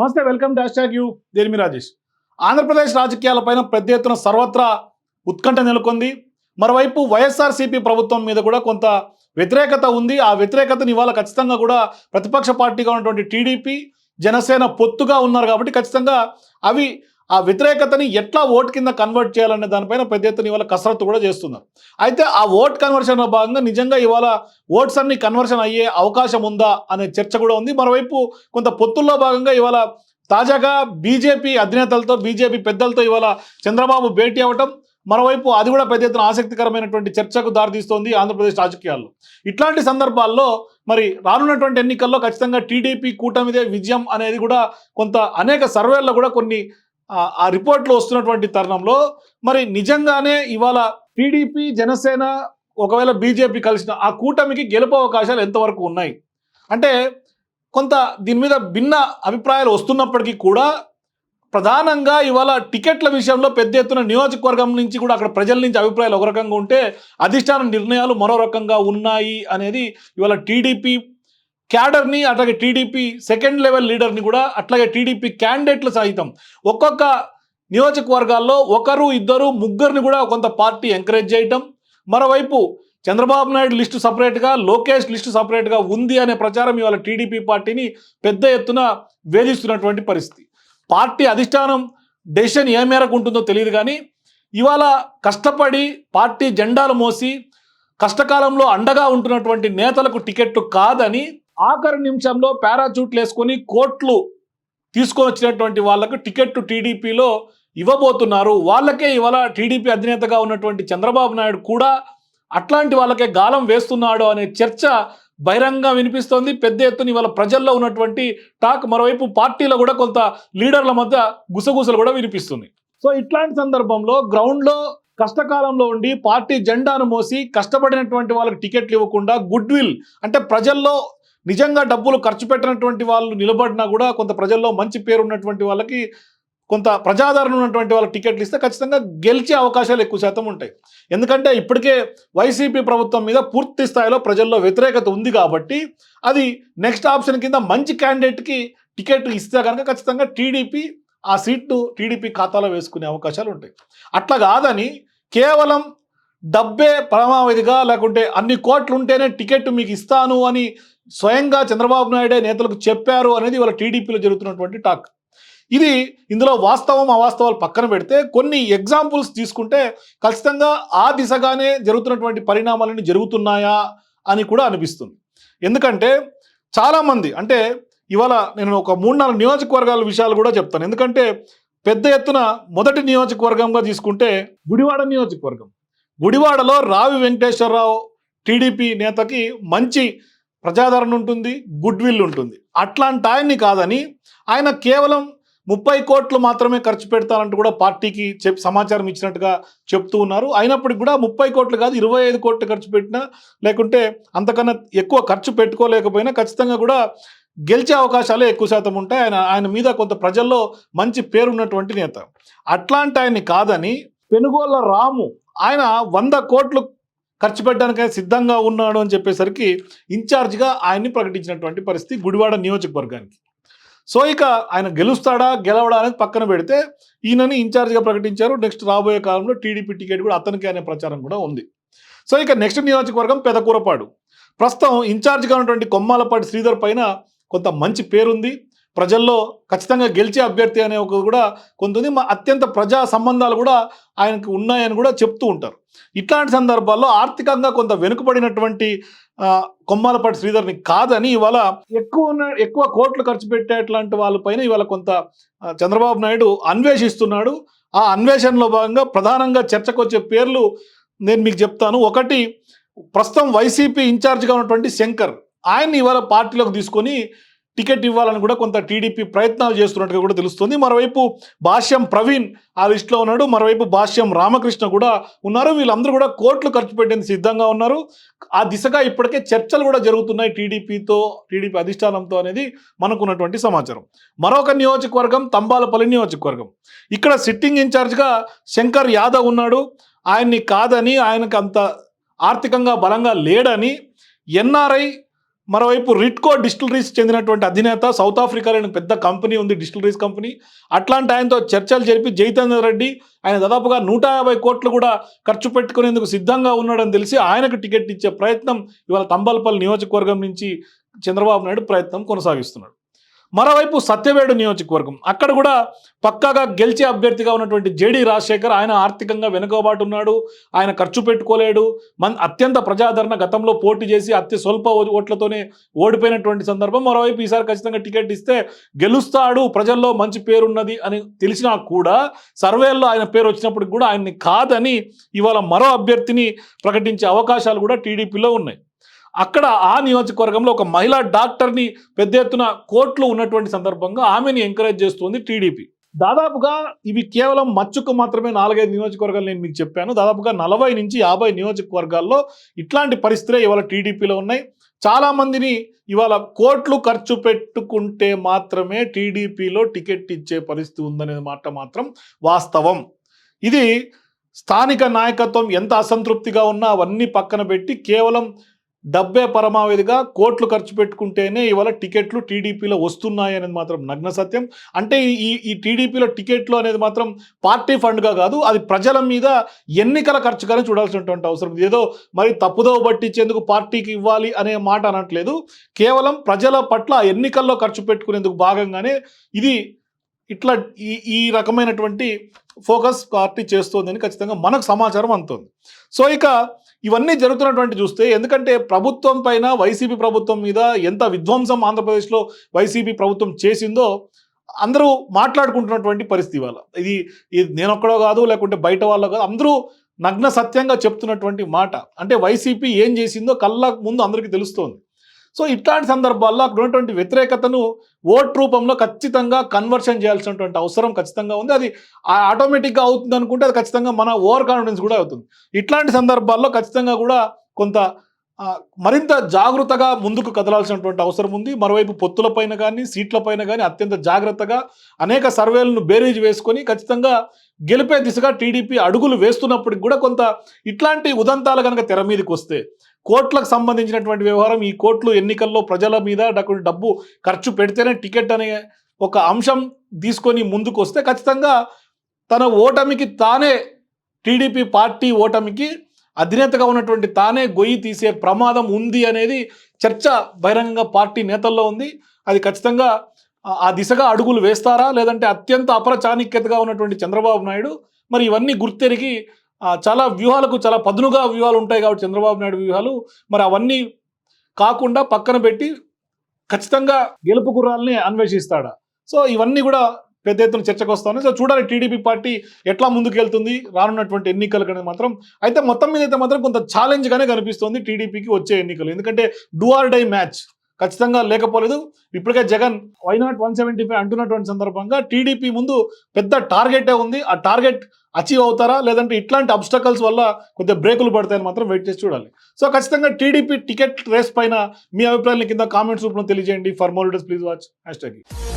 నమస్తే welcome dash tag you. దేనిమి రాజేష్. ఆంధ్రప్రదేశ్ రాజకీయాలపైన పెద్ద ఎత్తున సర్వత్రా ఉత్కంఠ నెలకొంది. మరోవైపు వైఎస్ఆర్సీపీ ప్రభుత్వం మీద కూడా కొంత వ్యతిరేకత ఉంది. ఆ వ్యతిరేకతని ఇవాళ ఖచ్చితంగా కూడా ప్రతిపక్ష పార్టీగా ఉన్నటువంటి టీడీపీ జనసేన పొత్తుగా ఉన్నారు కాబట్టి ఖచ్చితంగా అవి ఆ వ్యతిరేకతని ఎట్లా ఓట్ కింద కన్వర్ట్ చేయాలనే దానిపైన పెద్ద ఎత్తున ఇవాళ కసరత్తు కూడా చేస్తున్నారు. అయితే ఆ ఓట్ కన్వర్షన్లో భాగంగా నిజంగా ఇవాళ ఓట్స్ అన్ని కన్వర్షన్ అయ్యే అవకాశం ఉందా అనే చర్చ కూడా ఉంది. మరోవైపు కొంత పొత్తుల్లో భాగంగా ఇవాళ తాజాగా బీజేపీ అధినేతలతో బీజేపీ పెద్దలతో ఇవాళ చంద్రబాబు భేటీ అవ్వటం మరోవైపు అది కూడా పెద్ద ఎత్తున ఆసక్తికరమైనటువంటి చర్చకు దారితీస్తోంది ఆంధ్రప్రదేశ్ రాజకీయాల్లో. ఇట్లాంటి సందర్భాల్లో మరి రానున్నటువంటి ఎన్నికల్లో ఖచ్చితంగా టీడీపీ కూటమిదే విజయం అనేది కూడా కొంత అనేక సర్వేల్లో కూడా కొన్ని ఆ, రిపోర్ట్లు వస్తున్నటువంటి తరుణంలో మరి నిజంగానే ఇవాళ టీడీపీ జనసేన ఒకవేళ బీజేపీ కలిసిన ఆ కూటమికి గెలుపు అవకాశాలు ఎంతవరకు ఉన్నాయి? అంటే కొంత దీని మీద భిన్న అభిప్రాయాలు వస్తున్నప్పటికీ కూడా ప్రధానంగా ఇవాళ టికెట్ల విషయంలో పెద్ద ఎత్తున నియోజకవర్గం నుంచి కూడా అక్కడ ప్రజల నుంచి అభిప్రాయాలు ఒక రకంగా ఉంటే అధిష్టాన నిర్ణయాలు మరో రకంగా ఉన్నాయి అనేది ఇవాళ టీడీపీ క్యాడర్ని అట్లాగే టీడీపీ సెకండ్ లెవెల్ లీడర్ని కూడా అట్లాగే టీడీపీ క్యాండిడేట్లు సహితం ఒక్కొక్క నియోజకవర్గాల్లో ఒకరు ఇద్దరు ముగ్గురిని కూడా కొంత పార్టీ ఎంకరేజ్ చేయటం. మరోవైపు చంద్రబాబు నాయుడు లిస్టు సపరేట్గా లోకేష్ లిస్టు సపరేట్గా ఉంది అనే ప్రచారం ఇవాళ టీడీపీ పార్టీని పెద్ద ఎత్తున వేధిస్తున్నటువంటి పరిస్థితి. పార్టీ అధిష్టానం డెసిషన్ ఏ మేరకు ఉంటుందో తెలియదు కానీ ఇవాళ కష్టపడి పార్టీ జెండాలు మోసి కష్టకాలంలో అండగా ఉంటున్నటువంటి నేతలకు టికెట్టు కాదని ఆఖరి నిమిషంలో పారాచూట్లు వేసుకొని కోట్లు తీసుకొని వచ్చినటువంటి వాళ్ళకు టికెట్ టీడీపీలో ఇవ్వబోతున్నారు. వాళ్ళకే ఇవాళ టీడీపీ అధినేతగా ఉన్నటువంటి చంద్రబాబు నాయుడు కూడా అట్లాంటి వాళ్ళకే గాలం వేస్తున్నాడు అనే చర్చ బహిరంగ వినిపిస్తోంది. పెద్ద ఎత్తున ఇవాళ ప్రజల్లో ఉన్నటువంటి టాక్ మరోవైపు పార్టీలో కూడా కొంత లీడర్ల మధ్య గుసగుసలు కూడా వినిపిస్తుంది. సో ఇట్లాంటి సందర్భంలో గ్రౌండ్లో కష్టకాలంలో ఉండి పార్టీ జెండాను మోసి కష్టపడినటువంటి వాళ్ళకి టికెట్లు ఇవ్వకుండా గుడ్ విల్ అంటే ప్రజల్లో నిజంగా డబ్బులు ఖర్చు పెట్టినటువంటి వాళ్ళు నిలబడినా కూడా కొంత ప్రజల్లో మంచి పేరు ఉన్నటువంటి వాళ్ళకి కొంత ప్రజాదరణ ఉన్నటువంటి వాళ్ళకి టికెట్లు ఇస్తే ఖచ్చితంగా గెలిచే అవకాశాలు ఎక్కువ శాతం ఉంటాయి. ఎందుకంటే ఇప్పటికే వైసీపీ ప్రభుత్వం మీద పూర్తి స్థాయిలో ప్రజల్లో వ్యతిరేకత ఉంది కాబట్టి అది నెక్స్ట్ ఆప్షన్ కింద మంచి క్యాండిడేట్కి టికెట్ ఇస్తే కనుక ఖచ్చితంగా టీడీపీ ఆ సీటు టీడీపీ ఖాతాలో వేసుకునే అవకాశాలు ఉంటాయి. అట్లా కాదని కేవలం డబ్బే పరమావధిగా లేకుంటే అన్ని కోట్లు ఉంటేనే టికెట్ మీకు ఇస్తాను అని స్వయంగా చంద్రబాబు నాయుడే నేతలకు చెప్పారు అనేది వాళ్ళ టీడీపీలో జరుగుతున్నటువంటి టాక్. ఇది ఇందులో వాస్తవం అవాస్తవాలు పక్కన పెడితే కొన్ని ఎగ్జాంపుల్స్ తీసుకుంటే ఖచ్చితంగా ఆ దిశగానే జరుగుతున్నటువంటి పరిణామాలన్నీ జరుగుతున్నాయా అని కూడా అనిపిస్తుంది. ఎందుకంటే చాలామంది అంటే ఇవాళ నేను ఒక మూడు నాలుగు నియోజకవర్గాల విషయాలు కూడా చెప్తాను. ఎందుకంటే పెద్ద ఎత్తున మొదటి నియోజకవర్గంగా తీసుకుంటే గుడివాడ నియోజకవర్గం. గుడివాడలో రావి వెంకటేశ్వరరావు టీడీపీ నేతకి మంచి ప్రజాదరణ ఉంటుంది గుడ్ విల్ ఉంటుంది. అట్లాంటి ఆయన్ని కాదని ఆయన కేవలం ముప్పై కోట్లు మాత్రమే ఖర్చు పెడతానంటూ కూడా పార్టీకి చెప్ సమాచారం ఇచ్చినట్టుగా చెప్తూ ఉన్నారు. అయినప్పటికీ కూడా ముప్పై కోట్లు కాదు ఇరవై ఐదు కోట్లు ఖర్చు పెట్టినా లేకుంటే అంతకన్నా ఎక్కువ ఖర్చు పెట్టుకోలేకపోయినా ఖచ్చితంగా కూడా గెలిచే అవకాశాలే ఎక్కువ శాతం ఉంటాయి. ఆయన ఆయన మీద కొంత ప్రజల్లో మంచి పేరున్నటువంటి నేత. అట్లాంటి ఆయన్ని కాదని పెనుగోళ్ళ రాము ఆయన వంద కోట్లు ఖర్చు పెట్టడానికి సిద్ధంగా ఉన్నాడు అని చెప్పేసరికి ఇన్ఛార్జ్గా ఆయన్ని ప్రకటించినటువంటి పరిస్థితి గుడివాడ నియోజకవర్గానికి. సో ఇక ఆయన గెలుస్తాడా గెలవడా అనేది పక్కన పెడితే ఈయనని ఇన్ఛార్జ్గా ప్రకటించారు. నెక్స్ట్ రాబోయే కాలంలో టీడీపీ టికెట్ కూడా అతనికి అనే ప్రచారం కూడా ఉంది. సో ఇక నెక్స్ట్ నియోజకవర్గం పెదకూరపాడు. ప్రస్తుతం ఇన్ఛార్జ్గా ఉన్నటువంటి కొమ్మాలపాటి శ్రీధర్ పైన కొంత మంచి పేరుంది. ప్రజల్లో ఖచ్చితంగా గెలిచే అభ్యర్థి అనే ఒక కూడా కొంతమంది మా అత్యంత ప్రజా సంబంధాలు కూడా ఆయనకు ఉన్నాయని కూడా చెప్తూ ఉంటారు. ఇట్లాంటి సందర్భాల్లో ఆర్థికంగా కొంత వెనుకబడినటువంటి కొమ్మాలపాటి శ్రీధర్ని కాదని ఇవాళ ఎక్కువ ఎక్కువ కోట్లు ఖర్చు పెట్టేట్లాంటి వాళ్ళపైన ఇవాళ కొంత చంద్రబాబు నాయుడు అన్వేషిస్తున్నాడు. ఆ అన్వేషణలో భాగంగా ప్రధానంగా చర్చకు వచ్చే పేర్లు నేను మీకు చెప్తాను. ఒకటి ప్రస్తుతం వైసీపీ ఇన్ఛార్జ్గా ఉన్నటువంటి శంకర్. ఆయన్ని ఇవాళ పార్టీలోకి తీసుకొని టికెట్ ఇవ్వాలని కూడా కొంత టీడీపీ ప్రయత్నాలు చేస్తున్నట్టుగా కూడా తెలుస్తుంది. మరోవైపు భాష్యం ప్రవీణ్ ఆ లిస్టులో ఉన్నాడు. మరోవైపు భాష్యం రామకృష్ణ కూడా ఉన్నారు. వీళ్ళందరూ కూడా కోట్లు ఖర్చు పెట్టేందుకు సిద్ధంగా ఉన్నారు. ఆ దిశగా ఇప్పటికే చర్చలు కూడా జరుగుతున్నాయి టీడీపీతో టీడీపీ అధిష్టానంతో అనేది మనకున్నటువంటి సమాచారం. మరొక నియోజకవర్గం తంబాలపల్లి నియోజకవర్గం. ఇక్కడ సిట్టింగ్ ఇన్ఛార్జ్గా శంకర్ యాదవ్ ఉన్నాడు. ఆయన్ని కాదని ఆయనకు అంత ఆర్థికంగా బలంగా లేడని ఎన్ఆర్ఐ మరోవైపు రిట్కో డిస్టిలరీస్ చెందినటువంటి అధినేత సౌత్ ఆఫ్రికాలోని పెద్ద కంపెనీ ఉంది డిస్టిలరీస్ కంపెనీ. అట్లాంటి ఆయనతో చర్చలు జరిపి జైతేందర్ రెడ్డి ఆయన దాదాపుగా నూట యాభై కోట్లు కూడా ఖర్చు పెట్టుకునేందుకు సిద్ధంగా ఉన్నాడని తెలిసి ఆయనకు టికెట్ ఇచ్చే ప్రయత్నం ఇవాళ తంబాలపల్లి నియోజకవర్గం నుంచి చంద్రబాబు నాయుడు ప్రయత్నం కొనసాగిస్తున్నాడు. మరోవైపు సత్యవేడు నియోజకవర్గం. అక్కడ కూడా పక్కాగా గెలిచే అభ్యర్థిగా ఉన్నటువంటి జేడీ రాజశేఖర్ ఆయన ఆర్థికంగా వెనుకబాటు ఉన్నాడు ఆయన ఖర్చు పెట్టుకోలేడు. మన్ అత్యంత ప్రజాదరణ గతంలో పోటీ చేసి అతి స్వల్ప ఓట్లతోనే ఓడిపోయినటువంటి సందర్భం. మరోవైపు ఈసారి ఖచ్చితంగా టికెట్ ఇస్తే గెలుస్తాడు. ప్రజల్లో మంచి పేరున్నది అని తెలిసినా కూడా సర్వేల్లో ఆయన పేరు వచ్చినప్పటికి కూడా ఆయన్ని కాదని ఇవాళ మరో అభ్యర్థిని ప్రకటించే అవకాశాలు కూడా టీడీపీలో ఉన్నాయి. అక్కడ ఆ నియోజకవర్గంలో ఒక మహిళా డాక్టర్ని పెద్ద ఎత్తున కోట్లు ఉన్నటువంటి సందర్భంగా ఆమెని ఎంకరేజ్ చేస్తుంది టీడీపీ. దాదాపుగా ఇవి కేవలం మచ్చుకు మాత్రమే నాలుగైదు నియోజకవర్గాలు నేను మీకు చెప్పాను. దాదాపుగా నలభై నుంచి యాభై నియోజకవర్గాల్లో ఇట్లాంటి పరిస్థితులే ఇవాళ టీడీపీలో ఉన్నాయి. చాలామందిని ఇవాళ కోట్లు ఖర్చు పెట్టుకుంటే మాత్రమే టీడీపీలో టికెట్ ఇచ్చే పరిస్థితి ఉందనే మాట మాత్రం వాస్తవం. ఇది స్థానిక నాయకత్వం ఎంత అసంతృప్తిగా ఉన్నా అవన్నీ పక్కన పెట్టి కేవలం డబ్బే పరమావధిగా కోట్లు ఖర్చు పెట్టుకుంటేనే ఇవాళ టికెట్లు టీడీపీలో వస్తున్నాయి అనేది మాత్రం నగ్న సత్యం. అంటే ఈ ఈ టీడీపీలో టికెట్లు అనేది మాత్రం పార్టీ ఫండ్గా కాదు అది ప్రజల మీద ఎన్నికల ఖర్చుగానే చూడాల్సినటువంటి అవసరం ఏదో మరి తప్పుదోవ పట్టించేందుకు పార్టీకి ఇవ్వాలి అనే మాట అనట్లేదు. కేవలం ప్రజల పట్ల ఎన్నికల్లో ఖర్చు పెట్టుకునేందుకు భాగంగానే ఇది ఇట్లా ఈ ఈ రకమైనటువంటి ఫోకస్ పార్టీ చేస్తోందని ఖచ్చితంగా మనకు సమాచారం అందుతుంది. సో ఇక ఇవన్నీ జరుగుతున్నటువంటి చూస్తే ఎందుకంటే ప్రభుత్వం పైన వైసీపీ ప్రభుత్వం మీద ఎంత విధ్వంసం ఆంధ్రప్రదేశ్లో వైసీపీ ప్రభుత్వం చేసిందో అందరూ మాట్లాడుకుంటున్నటువంటి పరిస్థితి ఇవాళ. ఇది ఇది నేనొక్కడో కాదు లేకుంటే బయట వాళ్ళో కాదు అందరూ నగ్న సత్యంగా చెప్తున్నటువంటి మాట. అంటే వైసీపీ ఏం చేసిందో కళ్ళ ముందు అందరికీ తెలుస్తోంది. సో ఇట్లాంటి సందర్భాల్లో అక్కడ ఉన్నటువంటి వ్యతిరేకతను ఓట్ రూపంలో ఖచ్చితంగా కన్వర్షన్ చేయాల్సినటువంటి అవసరం ఖచ్చితంగా ఉంది. అది ఆ- ఆటోమేటిక్గా అవుతుంది అనుకుంటే అది ఖచ్చితంగా మన ఓవర్ కాన్ఫిడెన్స్ కూడా అవుతుంది. ఇట్లాంటి సందర్భాల్లో ఖచ్చితంగా కూడా కొంత మరింత జాగ్రత్తగా ముందుకు కదలాల్సినటువంటి అవసరం ఉంది. మరోవైపు పొత్తులపైన కానీ సీట్లపైన కానీ అత్యంత జాగ్రత్తగా అనేక సర్వేలను బేరీజ్ వేసుకొని ఖచ్చితంగా గెలిపే దిశగా టీడీపీ అడుగులు వేస్తున్నప్పటికి కూడా కొంత ఇట్లాంటి ఉదంతాలు కనుక తెర మీదకి వస్తే కోట్లకు సంబంధించినటువంటి వ్యవహారం ఈ కోట్లు ఎన్నికల్లో ప్రజల మీద డబ్బు- డబ్బు ఖర్చు పెడితేనే టికెట్ అనే ఒక అంశం తీసుకొని ముందుకు వస్తే ఖచ్చితంగా తన ఓటమికి తానే టీడీపీ పార్టీ ఓటమికి అధినేతగా ఉన్నటువంటి తానే గొయ్యి తీసే ప్రమాదం ఉంది అనేది చర్చ బహిరంగంగా పార్టీ నేతల్లో ఉంది. అది ఖచ్చితంగా ఆ- దిశగా అడుగులు వేస్తారా? లేదంటే అత్యంత అపర చాణిక్యతగా ఉన్నటువంటి చంద్రబాబు నాయుడు? మరి ఇవన్నీ గుర్తెరిగి చాలా వ్యూహాలకు చాలా పదునుగా వ్యూహాలు ఉంటాయి కాబట్టి చంద్రబాబు నాయుడు వ్యూహాలు. మరి అవన్నీ కాకుండా పక్కన పెట్టి ఖచ్చితంగా గెలుపు గుర్రాలని అన్వేషిస్తాడా. సో ఇవన్నీ కూడా పెద్ద ఎత్తున చర్చకు వస్తాను సో చూడాలి టీడీపీ పార్టీ ఎట్లా ముందుకెళ్తుంది రానున్నటువంటి ఎన్నికలకు అనేది మాత్రం. అయితే మొత్తం మీద అయితే మాత్రం కొంత ఛాలెంజ్గానే కనిపిస్తుంది టీడీపీకి వచ్చే ఎన్నికలు. ఎందుకంటే డూ ఆర్ డై మ్యాచ్ ఖచ్చితంగా లేకపోలేదు. ఇప్పటికే Jagan why not one seventy five అంటున్నటువంటి సందర్భంగా టీడీపీ ముందు పెద్ద టార్గెటే ఉంది. ఆ టార్గెట్ అచీవ్ అవుతారా? లేదంటే ఇట్లాంటి అబ్స్టకల్స్ వల్ల కొద్దిగా బ్రేకులు పడతాయని మాత్రం వెయిట్ చేసి చూడాలి. సో ఖచ్చితంగా టీడీపీ టికెట్ రేస్ పైన మీ అభిప్రాయాన్ని కింద కామెంట్స్ రూపంలో తెలియజేయండి. For more days please watch hash tag